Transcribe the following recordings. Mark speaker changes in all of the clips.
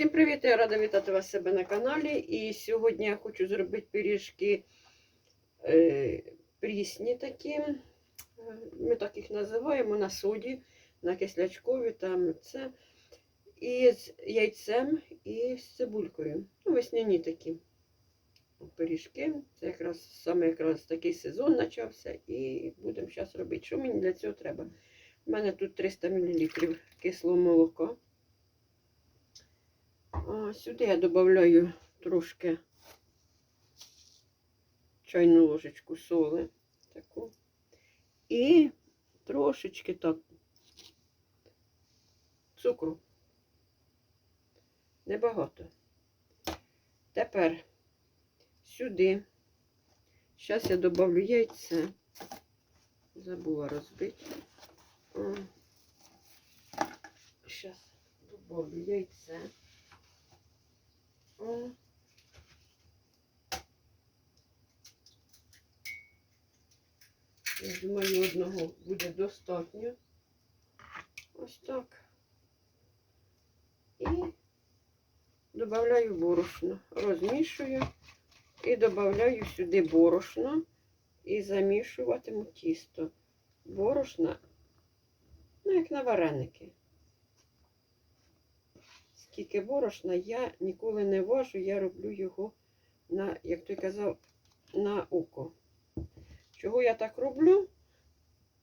Speaker 1: Всім привіт! Я рада вітати вас себе на каналі. І сьогодні я хочу зробити пиріжки е, прісні такі. Ми так їх називаємо на соді, на кислячкові там це. І з яйцем і з цибулькою. Ну, весняні такі пиріжки. Це якраз саме якраз такий сезон почався. І будемо зараз робити. Що мені для цього треба? У мене тут 300 мл кислого молока. А, сюди я додаю трошки чайну ложечку соли таку. І трошечки так цукру. Небагато. Тепер сюди. Зараз я додавлю яйце. Забула розбити. Зараз додавлю яйце. Я думаю, одного буде достатньо. Ось так. І додаю борошно. Розмішую і додаю сюди борошно і замішуватиму тісто. Борошна, ну, як на вареники. Скільки борошна я ніколи не важу, я роблю його на, як той казав, на око. Чого я так роблю?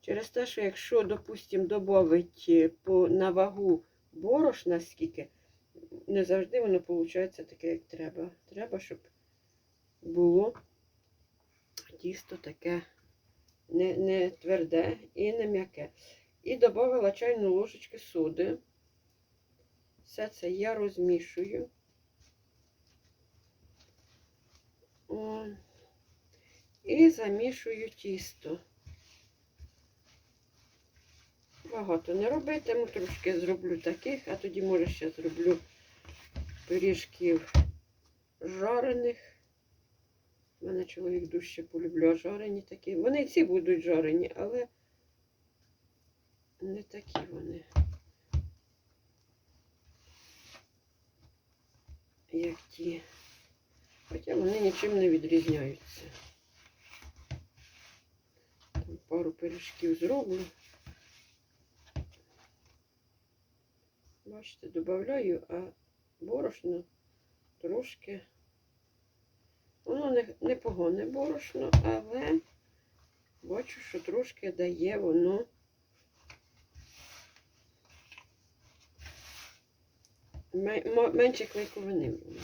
Speaker 1: Через те, що якщо, допустимо, додати на вагу борошна скільки, не завжди воно виходить таке, як треба. Треба, щоб було тісто таке не, не тверде і не м'яке. І додала чайну ложечку соди. Все це я розмішую. О, і замішую тісто. Багато не робитиму, трошки зроблю таких, а тоді, може, ще зроблю пиріжків жарених. У мене чоловік дужче полюбляє жарені такі. Вони ці будуть жарені, але не такі вони. Як. Хоча вони нічим не відрізняються. Там пару пиріжків зроблю. Бачите, додаю, а борошно трошки. Воно не, не погане борошно, але бачу, що трошки дає воно. Менше клейковини було.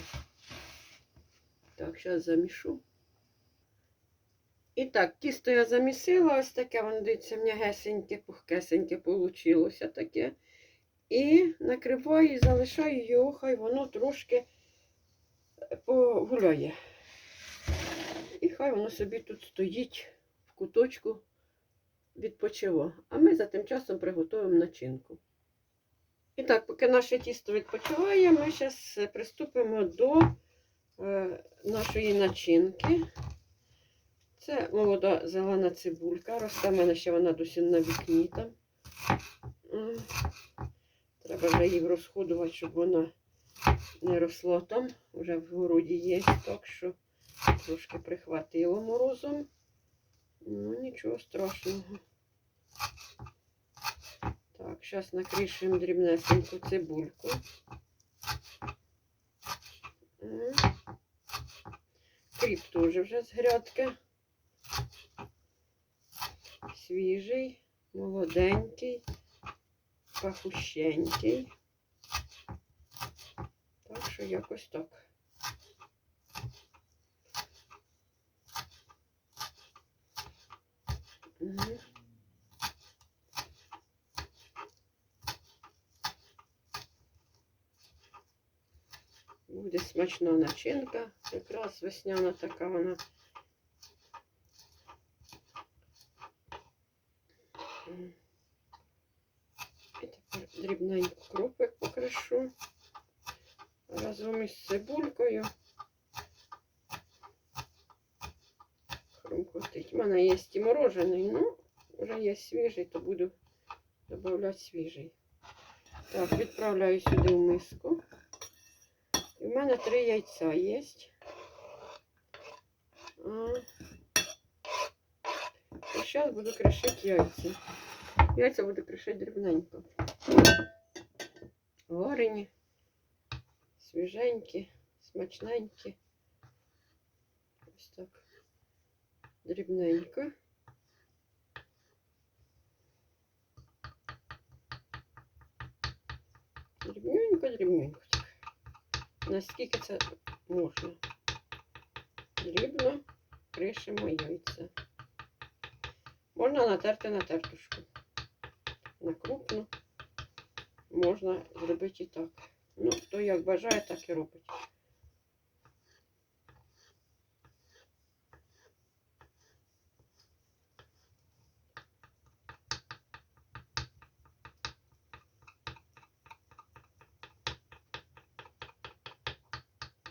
Speaker 1: Так, зараз замішу. І так, тісто я замісила, ось таке, воно дивіться, м'ягесеньке, пухкесеньке вийшло таке. І накриваю і залишаю його, хай воно трошки погуляє. І хай воно собі тут стоїть в куточку відпочиво. А ми за тим часом приготуємо начинку. І так, поки наше тісто відпочиває, ми зараз приступимо до е, нашої начинки. Це молода зелена цибулька. Росте в мене ще вона досі на вікні там. Треба вже її розходувати, щоб вона не росла там. Вже в городі є, так що трошки прихватило морозом. Ну, нічого страшного. Так, зараз накришуємо дрібнесеньку цибульку. Кріп теж вже з грядки. Свіжий, молоденький, пахущенький. Так що якось так. Угу. Буде смачна начинка. Якраз весняна така вона. І тепер дрібненько кропик покришу разом із цибулькою. Хрумкотить. У мене є і морожений, ну, вже є свіжий, то буду додавати свіжий. Так, відправляю сюди в миску. мене три яйця є. І зараз буду кришити яйця. Яйця буду кришити дрібненько. Варені, свіженькі, смачненькі. Ось так. Дрібненько. Дрібненько, дрібненько. Наскільки це можна. Дрібно кришимо яйця. Можна натерти на тертушку. На крупну. Можна зробити і так. Ну, хто як бажає, так і робить.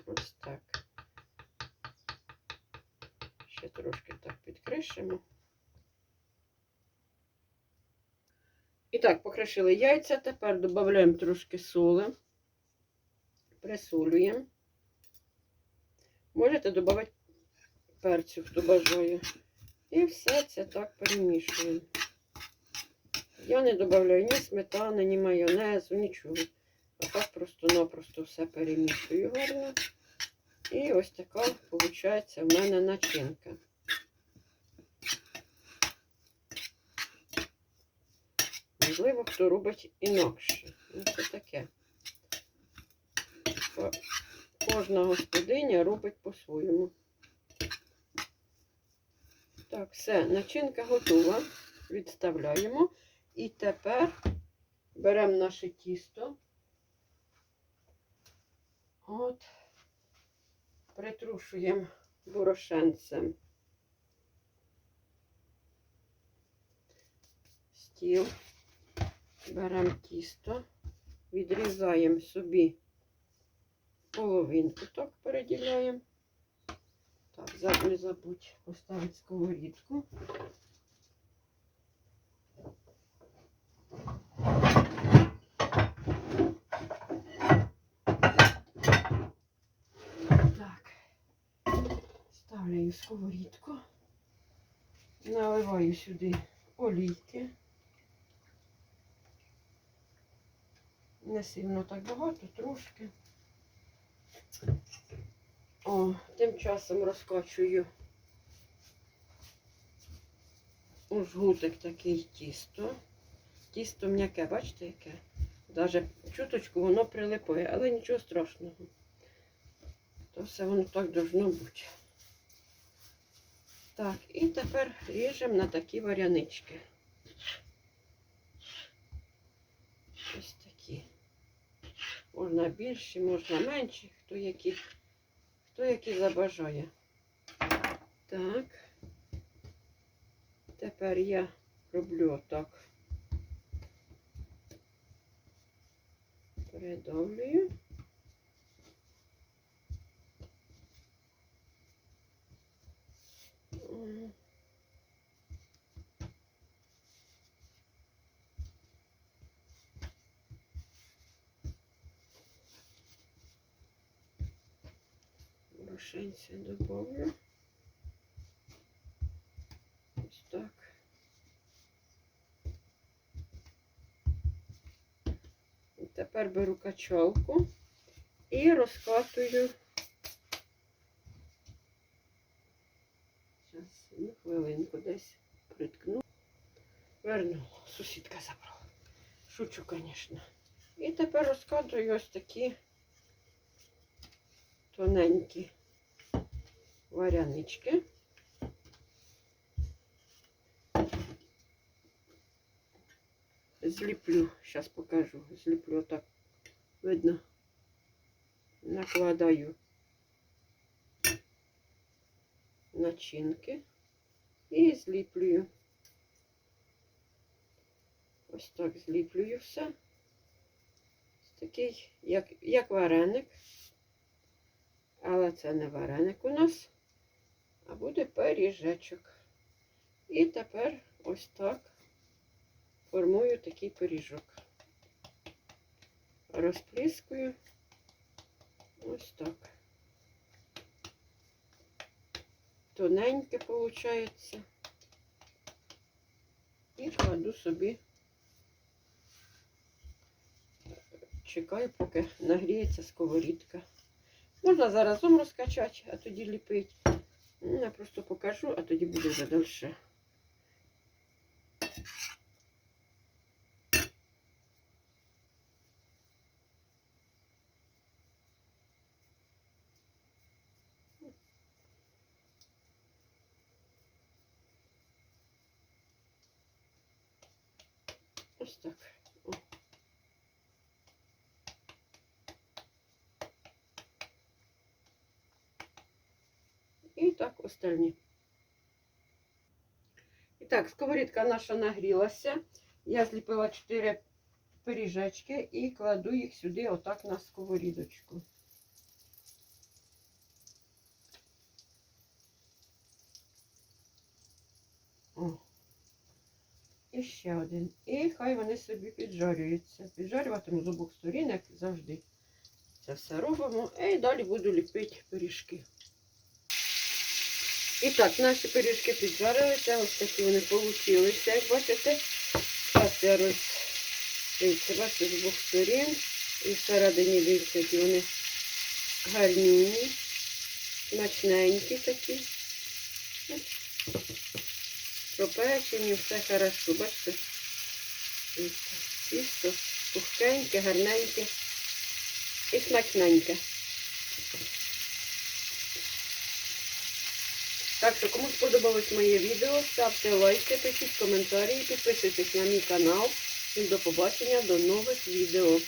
Speaker 1: Ось так. Ще трошки так підкришимо. І так, покришили яйця. Тепер додаємо трошки соли. Присолюємо. Можете додати перцю, хто бажає. І все це так перемішуємо. Я не додаю ні сметани, ні майонезу, нічого. А так просто-напросто все перемішую гарно. І ось така виходить в мене начинка. Можливо, хто робить інакше. Це таке. Кожна господиня робить по-своєму. Так, все, начинка готова. Відставляємо. І тепер беремо наше тісто. От, притрушуємо борошенцем. Стіл. Беремо тісто, відрізаємо собі половинку, так переділяємо. Так, не забудь поставити сковорідку. Так, ставлю сковорідку, наливаю сюди олійки. Не сильно так багато, трошки. О, тим часом розкачую у жгутик такий тісто. Тісто м'яке, бачите, яке? Даже чуточку воно прилипає, але нічого страшного. То все воно так должно бути. Так, і тепер ріжемо на такі варянички. Ось такі. Можна більші, можна менші, хто які, хто які забажає. Так. Тепер я роблю отак. Передавлюю. Порошенця добавлю. Ось так. Тепер беру качалку і розкатую. Зараз, ну, хвилинку десь приткну. Верну, сусідка забрала. Шучу, звісно. І тепер розкатую ось такі тоненькі варянички. Зліплю, зараз покажу. Зліплю так. Видно. Накладаю начинки і зліплюю. Ось так зліплюю все. Такий, як, як вареник. Але це не вареник у нас, а буде пиріжечок. І тепер ось так формую такий пиріжок. Розпліскую ось так. Тоненьке виходить. І кладу собі. Чекаю, поки нагріється сковорідка. Можна заразом розкачати, а тоді ліпити. Ну, Я просто покажу, а тоді буде вже далі. Ось так. О. І так остальні. І так, сковорідка наша нагрілася. Я зліпила 4 пиріжечки і кладу їх сюди, отак на сковорідочку. І ще один. І хай вони собі піджарюються. Піджарюватиму з обох сторін, як завжди. Це все робимо. І далі буду ліпити пиріжки. І так, наші пиріжки піджарилися. Ось такі вони получилися, як бачите. Зараз я роз... Бачите, з обох сторін. І всередині дивіться, які вони гарнюні, смачненькі такі. Пропечені, все хорошо, бачите? Тісто пухкеньке, гарненьке і смачненьке. Так що, кому сподобалось моє відео, ставте лайки, пишіть коментарі, підписуйтесь на мій канал. І до побачення, до нових відео.